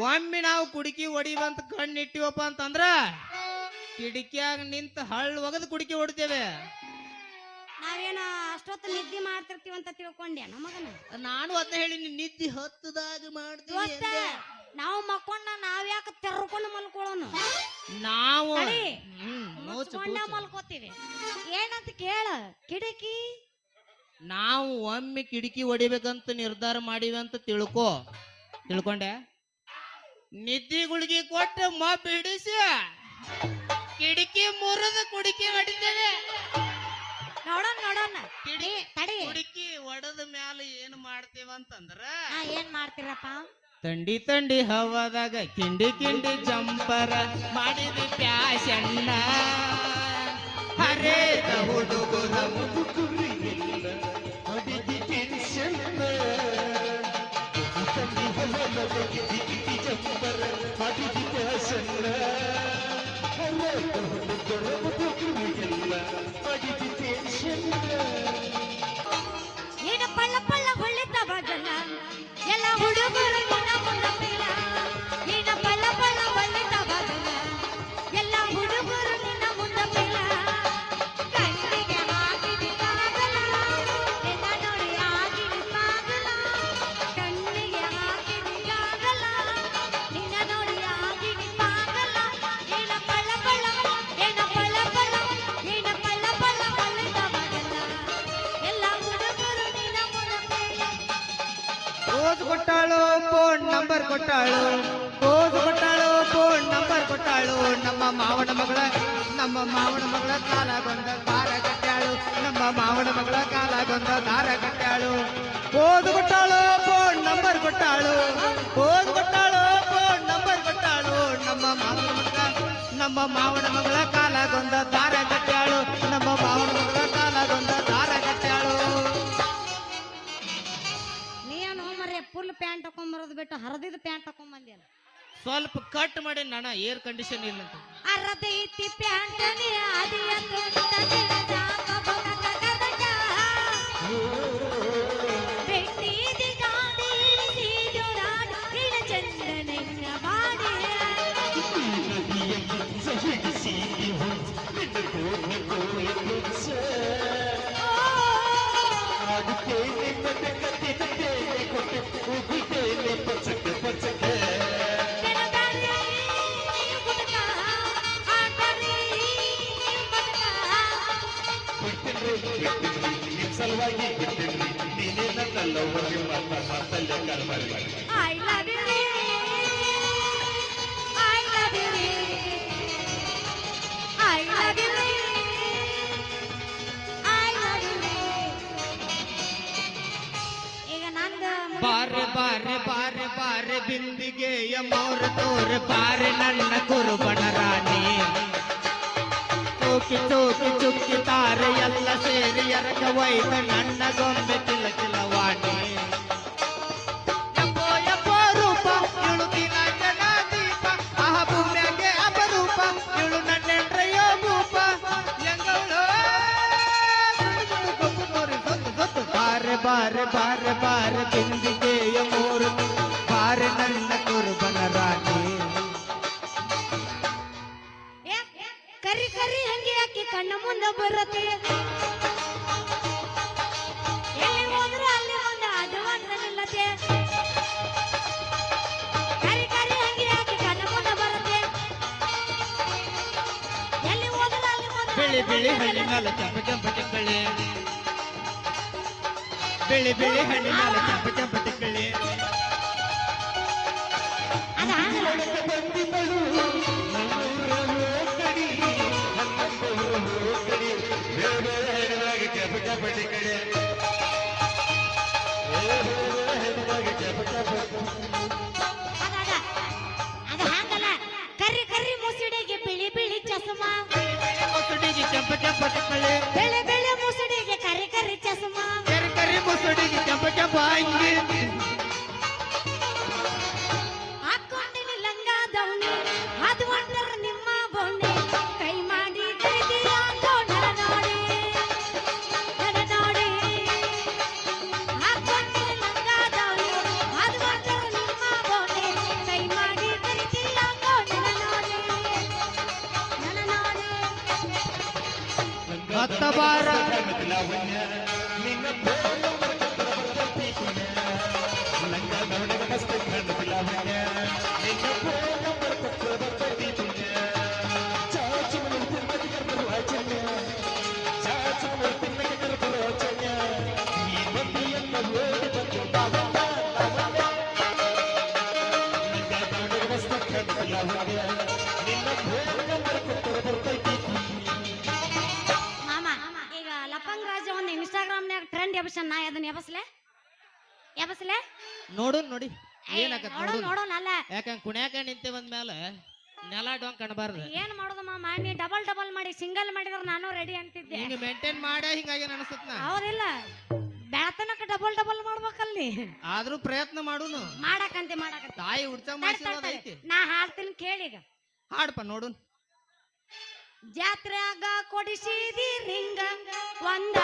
ಒಮ್ಮೆ ನಾವು ಕುಡಿಕಿ ಹೊಡಿವಂತ ಕಣ್ಣು ಇಟ್ಟಿವಪ್ಪ ಅಂತಂದ್ರ ಕಿಡಿಕಿಯಾಗ ನಿಂತ ಹಳ್ಳ ಒಗದು ಕುಡಿಕಿ ಹೊಡಿತೇವೆ. ನಾವೇನ ಅಷ್ಟೊತ್ತು ನಿದ್ದೆ ಮಾಡ್ತಿರ್ತೀವಿ ಅಂತ ತಿಳ್ಕೊಂಡೆ ನಮಗನ? ನಾನು ಅತ್ತ ಹೇಳಿ ನಿದ್ದೆ ಹತ್ತದಾಗ ಮಾಡ್ತೀವಿ ದೋಸ್ತ ಅಂದೆ. ನಾವು ಮಕ್ಕೊಂಡ ನಾವ್ಯಾಕ ತೆರ್ಕೊಂಡು ಮಲ್ಕೊಳ್ಳೋನು? ನಾವು. ಹ್ಮ್, ಮುಚ್ಕೊಂಡ. ಮಲ್ಕೋತೀವಿ. ಏನಂತ ಕೇಳ ಕಿಡಕಿ ನಾವು ಒಮ್ಮೆ ಕಿಟಕಿ ಹೊಡಿಬೇಕಂತ ನಿರ್ಧಾರ ಮಾಡಿವಿ ಅಂತ ತಿಳ್ಕೊ. ತಿಳ್ಕೊಂಡೆ? ನಿದ್ದಿ ಗುಳಿಗೆ ಕೊಟ್ಟು ಮಬ್ಬ ಹಿಡಿಸಿ ಕಿಡಿಕಿ ಮುರಿದ ಕುಡಿಕಿ ಹೊಡಿತೇವೆ ನೋಡೋಣ ನೋಡೋಣ. ಕಿಡಿ ತಡಿ. ಕುಡಿಕಿ ಒಡದ ಮ್ಯಾಲ ಏನ್ ಮಾಡ್ತೇವ ಅಂತಂದ್ರ ಹಾ ಏನ್ ಮಾಡ್ತೀರಪ್ಪ? ತಂಡಿ ತಂಡಿ ಹವಾದಾಗ ಕಿಂಡಿ ಕಿಂಡಿ ಜಂಪರ ಮಾಡಿದ ಪ್ಯಾಶನ್ನ. ಹರೇ ಹುಡುಗರ ಏನ ಕೊಟ್ಟಾಳು ಫೋನ್ ನಂಬರ್ ಕೊಟ್ಟಾಳು ಓದ್ ಕೊಟ್ಟಾಳು ಫೋನ್ ನಂಬರ್ ಕೊಟ್ಟಾಳು ನಮ್ಮ ಮಾವನ ಮಗಳ ನಮ್ಮ ಮಾವನ ಮಗಳ ಕಾಲಾಗೊಂದ ದಾರ ಕಟ್ಟಾಳು ನಮ್ಮ ಮಾವನ ಮಗಳ ಕಾಲಾಗೊಂದ ದಾರ ಕಟ್ಟಾಳು ಓದ್ ಕೊಟ್ಟಾಳು ಫೋನ್ ನಂಬರ್ ಕೊಟ್ಟಾಳು ಓದ್ ಕೊಟ್ಟಾಳು ಫೋನ್ ನಂಬರ್ ಕೊಟ್ಟಾಳು ನಮ್ಮ ಮಾವನ ಮಗಳ ನಮ್ಮ ಮಾವನ ಮಗಳ ಕಾಲಾಗೊಂದ ದಾರ ಕಟ್ಟಾಳು ನಮ್ಮ ಮಾವನ ಮಗಳ ಕಾಲಾಗೊಂದ ಪ್ಯಾಂಟ್ ಹಾಕೊಂಬರೋದು ಬಿಟ್ಟು ಹರಿದಿದ ಪ್ಯಾಂಟ್ ಹಾಕೊಂಬಂದಿಲ್ಲ ಸ್ವಲ್ಪ ಕಟ್ ಮಾಡಿ ನಾನು ಏರ್ ಕಂಡೀಷನ್ ಇಲ್ಲ ಅಂತ ಅರ್ಧೈತಿ ಪ್ಯಾಂಟ್ ಬಾರೆ ಬಿಂದಿಗೆಯ ಮೋರ ತೋರೆ ಪಾರೆ ನನ್ನ ಕುರುಬಣ ರಾಣಿ. ಚೂಕಿ ಚೂಕಿ ಚುಕ್ಕಿ ತಾರೆ ಎಲ್ಲ ಸೇರಿ ಎರಗ ವೈದ ನನ್ನ ಗೊಂಬೆ ಗೊತ್ತು ಗೊತ್ತು ಬಾರೆ ಬಾರೆ ಬಾರೆ ಬಾರೆ ಬಿಂದಿಗೆಯ ಮೂರು ಕಣ್ಣ ಮುಂದೆ ಬರತ್ತೆ. ಎಲ್ಲಿ ಹೋದ್ರು ಅಲ್ಲಿ ಒಂದು ಅದು ಒಂದು ನಿಲ್ಲತ್ತೆ. ಕರಿ ಕರಿ ಹಂಗೆ ಯಾಕೆ ಕಣ್ಣ ಮುಂದೆ ಬರತ್ತೆ? ಎಲ್ಲಿ ಹೋದ್ರು ಅಲ್ಲಿ ಒಂದು ಬಿಳಿ ಬಿಳಿ ಹಣ್ಣಿ ಮೇಲೆ ಕೆಂಪ ಕೆಂಪ ಟಿಕ್ಕಳಿ ಬಿಳಿ ಬಿಳಿ ಹಣ್ಣಿ ಮೇಲೆ ಕೆಂಪ ಕೆಂಪ ಟಿಕ್ಕಳಿ ಅದ ಹಂಗಲ್ಲ. para ನೋಡು ನೋಡಿ ಏನಾಗತ್ ನೋಡೋ ನೋಡು. ನೋಡೋಣ ಅಲ್ಲ ಯಾಕಂದ್ರೆ ಕುಣ್ಯಾಕ ನಿಂತೆ ಬಂದ್ಮೇಲೆ ನೆಲ ಡೊಂಗ್ ಕಾಣಬಾರ್ದು. ಏನ್ ಮಾಡೋದು ಮಾಮ? ನೀ ಡಬಲ್ ಡಬಲ್ ಮಾಡಿ ಸಿಂಗಲ್ ಮಾಡಿದ್ರೆ ನಾನು ರೆಡಿ ಅಂತಿದ್ದೆ. ಹಿಂಗ ಮೇಂಟೈನ್ ಮಾಡ ಹಿಂಗಾಗಿ ಅನಿಸುತ್ತ? ಹೌದಿಲ್ಲ. ಬೆಳತನಕ ಡಬಲ್ ಡಬಲ್ ಮಾಡ್ಬೇಕಲ್ಲಿ. ಆದ್ರೂ ಪ್ರಯತ್ನ ಮಾಡುನು. ಮಾಡಕಂತೆ ಮಾಡಕಂತೆ ತಾಯಿ ಮಾಡಿಸಿರೋದ್ ತಡಿ. ಐತಿ. ನಾ ಹಾಡ್ತೀನಿ ಕೇಳಿಗ ಹಾಡಪ್ಪ ಹಾಡ್ಪ ನೋಡು ಜಾತ್ರೆ ಕೊಡಿಸಿದಿ ರಿಂಗ ಒಂದ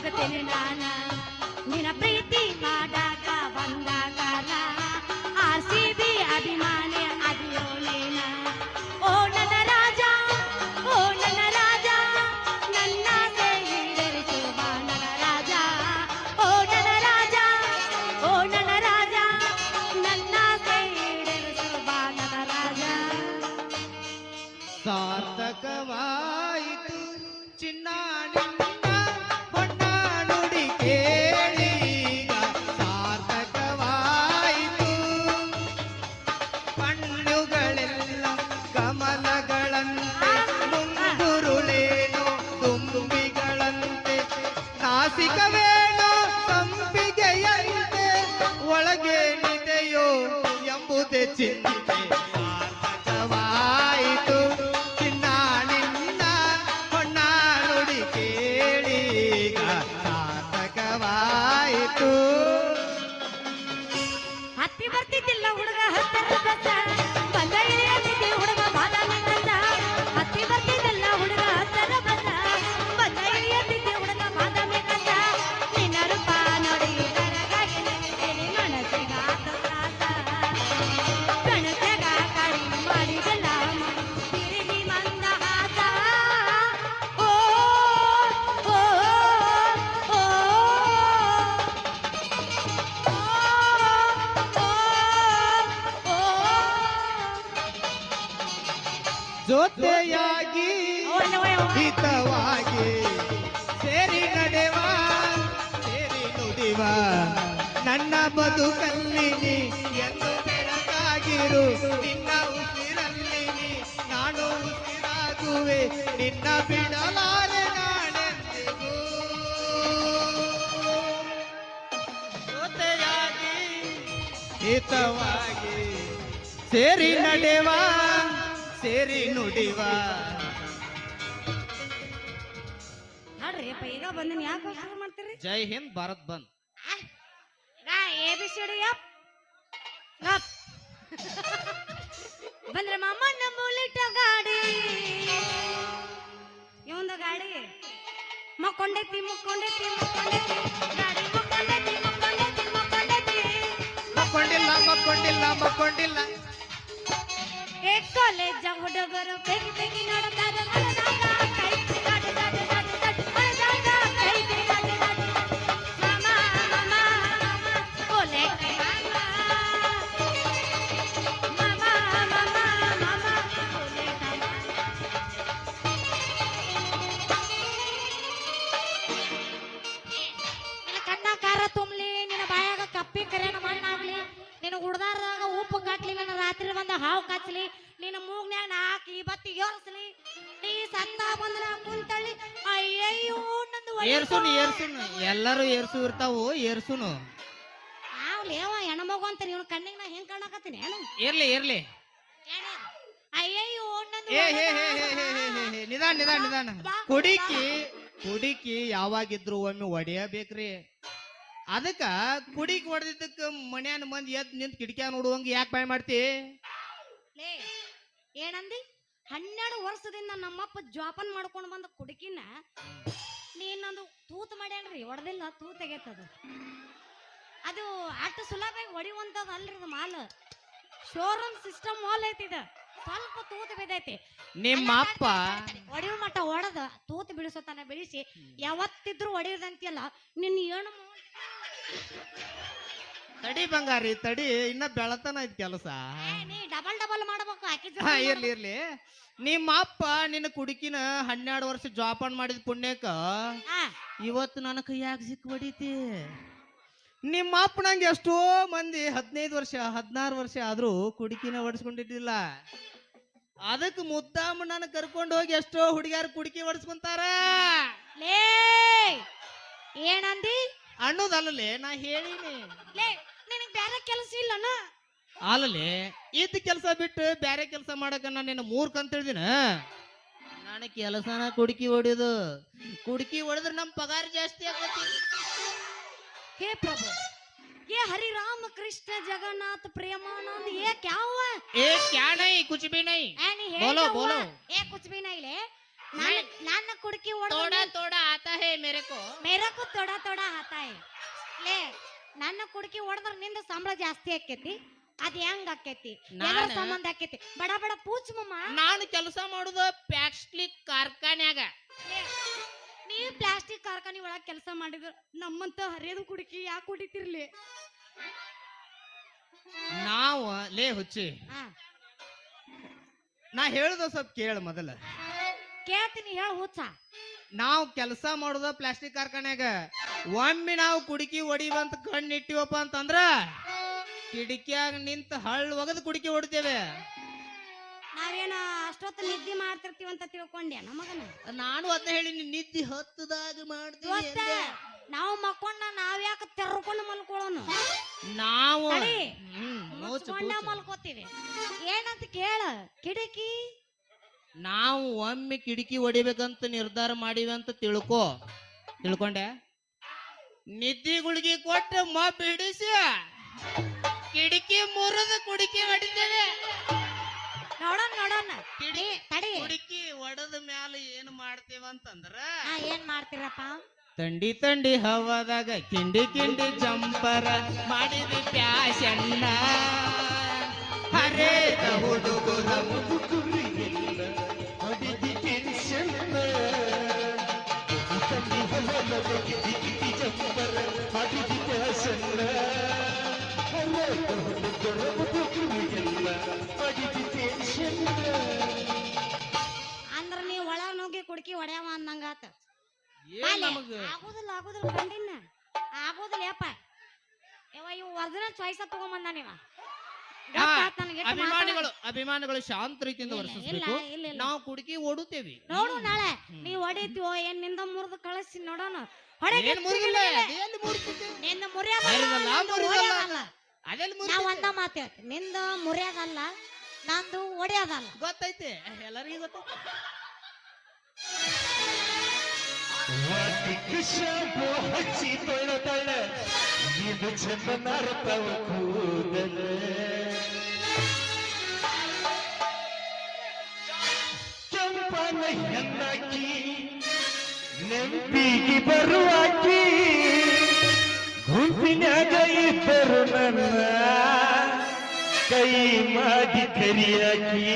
ಹೋಗ್ತೇನೆ ನಾನ ನಿನ್ನ ಪ್ರೀತಿ Yeah. ನುಡಿವ ನನ್ನ ಬದುಕಲ್ಲಿ ನೀ ಎಂದು ಬೆಳಕಾಗಿರು. ನಿನ್ನ ಉಸಿರಲ್ಲಿ ನಾನು ಉಸಿರಾಗುವೆ. ನಿನ್ನ ಬಿಡಲಾರೆ ನಾನೆಂದಿಗೂ. ಜೊತೆಯಾಗಿ ಹಿತವಾಗಿ ಸೇರಿ ನಡೆವ ಸೇರಿ ನುಡಿವ. ನೋಡ್ರಿ ಈಗ ಬಂದಿನಿ ಯಾಕೆ ಮಾಡ್ತೀರಿ? ಜೈ Hind Bharat bandh. A B C D ಯಪ್ ಗಪ್ ಬಂದ್ರೆ ಮಾಮನ ಬುಲೆಟ್ ಗಾಡಿ. ಇವಂದ ಗಾಡಿ. ಮಕ್ಕೊಂಡೈತಿ ಮಕ್ಕೊಂಡೈತಿ ಮಕ್ಕೊಂಡೈತಿ. ಗಾಡಿ ಮಕ್ಕೊಂಡೈತಿ ಮಕ್ಕೊಂಡೈತಿ ಮಕ್ಕೊಂಡೈತಿ. ಮಕ್ಕೊಂಡಿಲ್ಲ ಮಕ್ಕೊಂಡಿಲ್ಲ ಮಕ್ಕೊಂಡಿಲ್ಲ. ಏ ಕಾಲೇಜ ಹುಡುಗರು ಬೇಗಿ ಬೇಗಿ ಏರ್ಸು ಇರ್ತಾವು ಏರ್ಸುನು. ಲೇವ ಹೆಣ್ಮಗು ಅಂತ ನೀವು ಕಣ್ಣಿಗೆ ನಾ ಹೆಂಗ್ ಕಾಣಕತ್ತೀನಿ ಏನು? ಇರ್ಲಿ ಇರ್ಲಿ. ಏನು? ಅಯ್ಯಯ್ಯೋ ನಂದು ಏ ಹೇ ಹೇ ಹೇ ಹೇ ಹೇ ಹೇ ಹೇ ನಿಧಾನ ನಿಧಾನ ನಿಧಾನ. ಕುಡಿಕಿ ಕುಡಿಕಿ ಯಾವಾಗಿದ್ರು ಒಮ್ಮೆ ಒಡೆಯಬೇಕ್ರಿ. ಅದಕ್ಕ ಕುಡಿಕ್ ಹೊಡೆದಿದ್ದಕ್ಕ ಮನ್ಯಾನ ಮಂದಿ ಎದ್ ನಿಂತ ಕಿಟಕಿಯ ನೋಡುವಂಗ ಯಾಕೆ ಬಾಯ್ ಮಾಡ್ತಿ? ಲೇ ಏನಂದಿ? ಹನ್ನೆರಡು ವರ್ಷದಿಂದ ನಮ್ಮಪ್ಪ ಜೋಪಾನ ಮಾಡ್ಕೊಂಡು ಬಂದ ಕುಡುಕಿನ ನೀನೊಂದು ತೂತು ಮಾಡ್ಯಾನ್ರಿ ಹೊಡೆದಿಲ್ಲ ತೂ ತೆಗೆತದ ಅದು ಅಷ್ಟು ಸುಲಭವಾಗಿ ಹೊಡಿಯುವಂತದ್ ಅಲ್ರಿ ಅದು ಮಾಲ್. ಶೋರೂಮ್ ಸಿಸ್ಟಮ್ ಮಾಲ್ ಐತಿ ಇದು. ಸ್ವಲ್ಪ ತೂತು ಬಿದ್ದೈತಿ. ನಿಮ್ಮ ಅಪ್ಪ ಹೊಡಿಯೋ ಮಟ್ಟ ಹೊಡೆದ ತೂತು ಬಿಡಿಸೋತಾನೆ ಬಿಡಿಸಿ ಯಾವತ್ತಿದ್ರು ಹೊಡೆಯೋದಂತಿಯಲ್ಲ ನಿನ್ನ ಏನು ತಡಿ ಬಂಗಾರಿ ತಡಿ. ಇನ್ನ ಬೆಳತನ ಐತ್ ಕೆಲಸ. ಡಬಲ್ ಡಬಲ್ ಮಾಡ್ಬೇಕು ಇರ್ಲಿ ಇರ್ಲಿ. ನಿಮ್ಮ ಅಪ್ಪ ನಿನ್ನ ಕುಡುಕಿನ ಹನ್ನೆರಡು ವರ್ಷ ಜೋಪಾನ ಮಾಡಿದ ಪುಣ್ಯಕ್ಕ ಹಾ. ಇವತ್ತು ನನ್ನ ಕೈಯಾಗ ಸಿಕ್ ಹೊಡಿತಿ. ನಿಮ್ಮ ಅಪ್ಪ ನಂಗೆ ಎಷ್ಟೋ ಮಂದಿ ಹದಿನೈದು ವರ್ಷ ಹದಿನಾರು ವರ್ಷ ಆದ್ರೂ ಕುಡುಕಿನ ಹೊಡ್ಸ್ಕೊಂಡಿದ್ದಿಲ್ಲ. ಅದಕ್ಕೆ ಮುದ್ದಾಮ ನನ್ನ ಕರ್ಕೊಂಡು ಹೋಗಿ ಎಷ್ಟೋ ಹುಡುಗಿಯರು ಕುಡುಕಿ ಹೊಡ್ಸ್ಕೊಂತಾರ. ಲೇ ಏನಂದಿ? ಅನ್ನೋದಲ್ಲಲೇ ನಾ ಹೇಳಿನಿ. ಲೇ ಬ್ಯಾರೆ ಕೆಲಸ ಇಲ್ಲನ? ಆಲಲ್ಲಿ ಇದ್ದ ಕೆಲಸ ಬಿಟ್ಟು ಬ್ಯಾರೆ ಕೆಲಸ ಮಾಡಕ ನಾನು ನಿನ್ನ ಅಂತ ಹೇಳ್ದಿನ? ನಾನು ಕೆಲಸನ ಕುಡ್ಕಿ ಹೊಡಿಯೋದು. ಕುಡ್ಕಿ ಹೊಡೆದ್ರೆ ನಮ್ ಪಗಾರ ಜಾಸ್ತಿ ಆಗತ್ತೆ ಹೇ ಪ್ರಭು ಏ ಹರಿರಾಮ ಕೃಷ್ಣ ಜಗನ್ನಾಥ ಪ್ರೇಮಾನಂದ ಏ ಕ್ಯಾವ? ಏ ಕ್ಯಾ ನೈ ಕುಚ್ ಬಿ ನೈ ಬೋಲೋ ಬೋಲೋ. ಏ ಕುಚ್ ಬಿ ನೈಲೆ ನನ್ನ ನನ್ನ ಕುಡಕಿ ಓಡ ತೋಡಾ ತೋಡಾ ಆತಾ ಹೇ ಮೇರೆ ಕೋ ಮೇರೆ ಕೋ ತೋಡಾ ತೋಡಾ ಆತಾ ಹೇ. ಲೇ ನನ್ನ ಕುಡುಕಿ ಹೊಡೆದ್ರ ನಿಂದ ಸಂಬಳ ಜಾಸ್ತಿ ಆಕೇತಿ ಅದ್ ಹೆಂಗ್ ಎದ್ರ ನಾನ- ಸಂಬಂಧ ಆಕೇತಿ ಬಡ ಬಡ ಪೂಚ್ ಮಮ್ಮ ನಾನು ಕೆಲಸ ಮಾಡುದು ಪ್ಲಾಸ್ಟಿಕ್ ಕಾರ್ಖಾನ್ಯಾಗ. ನೀ ನೀವ್ ಪ್ಲಾಸ್ಟಿಕ್ ಕಾರ್ಖಾನೆ ಒಳಗ ಕೆಲಸ ಮಾಡಿದ್ರ ನಮ್ಮಂತ ಹರಿಯದ ಕುಡುಕಿ ಯಾಕೆ ಕುಡಿತಿರ್ಲಿ? ನಾವು ಲೇ ಹುಚ್ಚಿ. ಆ, ನಾ ಹೇಳ್ದ ಸ್ವಲ್ಪ ಕೇಳ ಮೊದಲ. ಕೇಳ್ತೀನಿ ಹೇಳ ಹುಚ್ಚ. ನಾವು ಕೆಲಸ ಮಾಡುದ ಪ್ಲಾಸ್ಟಿಕ್ ಕಾರ್ಖಾನೆಗ ಒಮ್ಮೆ ನಾವು ಕುಡಿಕಿ ಹೊಡಿವಂತ ಕಣ್ಣು ಇಟ್ಟಿವಪ್ಪ ಅಂತಂದ್ರ ಕಿಡಿಕಿಯಾಗ ನಿಂತ ಹಳ್ಳ ಒಗದು ಕುಡಿಕಿ ಹೊಡಿತೇವೆ. ನಾವೇನ ಅಷ್ಟೊತ್ತು ನಿದ್ದೆ ಮಾಡ್ತಿರ್ತೀವಿ ಅಂತ ತಿಳ್ಕೊಂಡೆ ನಮಗನ? ನಾನು ಅದ ಹೇಳಿ ನಿದ್ದೆ ಹತ್ತದಾಗ ಮಾಡ್ತೀವಿ ಅಂದೆ. ನಾವು ಮಕ್ಕೊಂಡ ನಾವ್ಯಾಕ ತೆರ್ಕೊಂಡು ಮಲ್ಕೊಳ್ಳೋನು ನಾವು ತಡಿ. ಹ್ಮ್, ಮುಚ್ಕೊಂಡ ಮಲ್ಕೋತೀವಿ. ಏನಂತ ಕೇಳ ಕಿಡಕಿ ನಾವು ಒಮ್ಮೆ ಕಿಟಕಿ ಹೊಡಿಬೇಕಂತ ನಿರ್ಧಾರ ಮಾಡಿವೆ ಅಂತ ತಿಳ್ಕೊ. ತಿಳ್ಕೊಂಡೆ? ನಿದ್ದಿ ಗುಳಿಗೆ ಕೊಟ್ಟು ಮಬ್ ಹಿಡಿಸಿ ಕಿಟಕಿ ಮುರಿದ ಕುಡಿಕೆ ಹೊಡಿತೇವೆ ನೋಡೋಣ ನೋಡೋಣ. ಕಿಡಿ ತಡಿ. ಕುಡಿಕಿ ಒಡದ ಮ್ಯಾಲ ಏನು ಮಾಡ್ತೇವ ಅಂತಂದ್ರ ಹಾ ಏನ್ ಮಾಡ್ತೀರಪ್ಪ? ತಂಡಿ ತಂಡಿ ಹವಾದಾಗ ಕಿಂಡಿ ಕಿಂಡಿ ಜಂಪರ ಮಾಡಿದಿ ಪ್ಯಾಶನ್ನ. ಹರೇದ ಹುಡುಗರ ಅಂದ್ರ ಏನ್ ಆಗೋದಿಲ್ಲ ನಮಗ? ಆಗುದಿಲ್ಲ ಆಗುದಿಲ್ಲ ಆಗುದಿಲ್ಲ ಯಪ್ಪ. ಯವ್ವ ಇವ್ ಒರಿಜಿನಲ್ ಚಾಯ್ಸ್ ತಗೊಂಬಂದ ನೀವ ಅಭಿಮಾನಿಗಳು ಅಭಿಮಾನಿಗಳು ಶಾಂತ ರೀತಿಯಿಂದ ಇಲ್ಲ. ನಾವು ಕುಡುಕಿ ಓಡುತ್ತೇವಿ. ನೋಡು ನಾಳೆ ನೀ ಹೊಡಿತೀವೋ ಏನ್ನಿಂದ ಮುರಿದು ಕಳಿಸಿ ನೋಡೋಣ. ನಾವ್? ಒಂದ ಮಾತು ನಿಂದ ಮುರಿಯೋದಲ್ಲ ನಂದು ಹೊಡೆಯೋದಲ್ಲ ಗೊತ್ತೈತೆ. ಎಲ್ಲರಿಗೂ ಗೊತ್ತೈತೆ. ಶಾಂಪು ಹಚ್ಚಿ ತೊಳೆದಳ ಇದು ಚಂದನರ್ತವ ಕೂದಲ ಕೆಂಪನ ಹೆಣ್ಣಾಕಿ ನೆಂಪಿಗೆ ಬರುವಾಕಿ ಗುಂಪಿನಾಗ ಇದ್ದರು ನನ್ನ ಕೈ ಮಾಡಿ ಕರಿಯಾಕಿ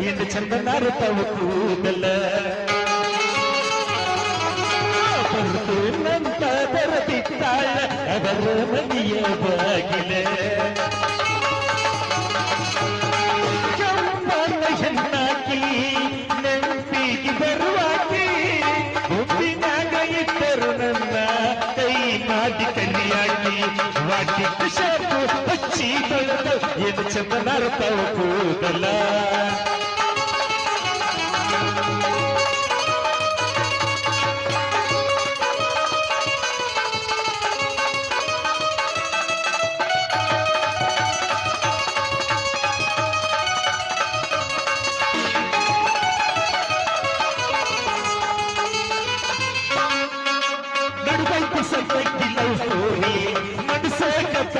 ತೊಳೆದಳ ಎಂದು ಚಂದನರ್ತವ ಕೂದಲ ಹೊರತು ನಂತ ಬರದಿದ್ದಾಳ ಅದರ ಮನೆಯ ಬಾಗಿಲ ಕೆಂಪನ ಹೆಣ್ಣಾಕಿ ನೆನಪಿಗೆ ಬರುವಾಕಿ ಗುಂಪಿನಾಗ ಇದ್ದರು ನನ್ನ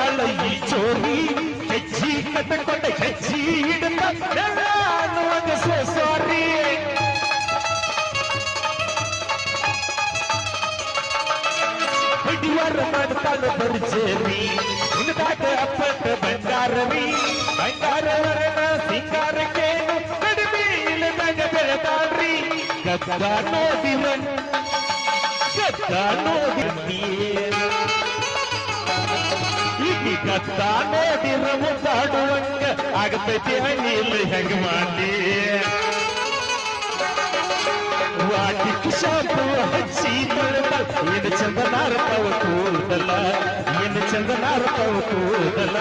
ಮನಸ್ಸಾಗ ತಾಳ ಈ ಚೋರಿ ಹೆಜ್ಜಿ ಕಟ್ಟಕೊಂಡ ಹೆಜ್ಜಿ ಹಿಡಿದ ಅನ್ನುವಾಗ ಸೋ ಸಾರಿ ಹೊಡಿವಾರ ಮಾಡ್ತಾಳ ಬರ್ಜೇರಿ ನಿನ್ನದಾಟ ಅಪ್ಪಟ ಬಂಗಾರವಿ ಬಂಗಾರವರನ ಸಿಂಗಾರಕ್ಕೇನು ಕಡಿಮೆ ಇಲ್ಲದಂಗ ಬೆಳೆದಾಡ್ರಿ ಗದ್ದ ನೋಡಿರನ್ ಗದ್ದ ನೋಡಿರ್ನಿ ಈಗ ಗದ್ದ ನೋಡಿರ ಮುದ್ದಾಡುವಂಗ ಆಗತೈತಿ ಹಣ್ಣಿಲ್ಲ ಹೆಂಗ ಮಾಡಿ? ವಾಟಿಕ್ ಶಾಪು ಹಚ್ಚಿ ತೊಳೆದ ಏನು ಚಂದ ನಾರತವ ಕೂದಲ ಏನು ಚಂದ ನಾರತವ ಕೂದಲ.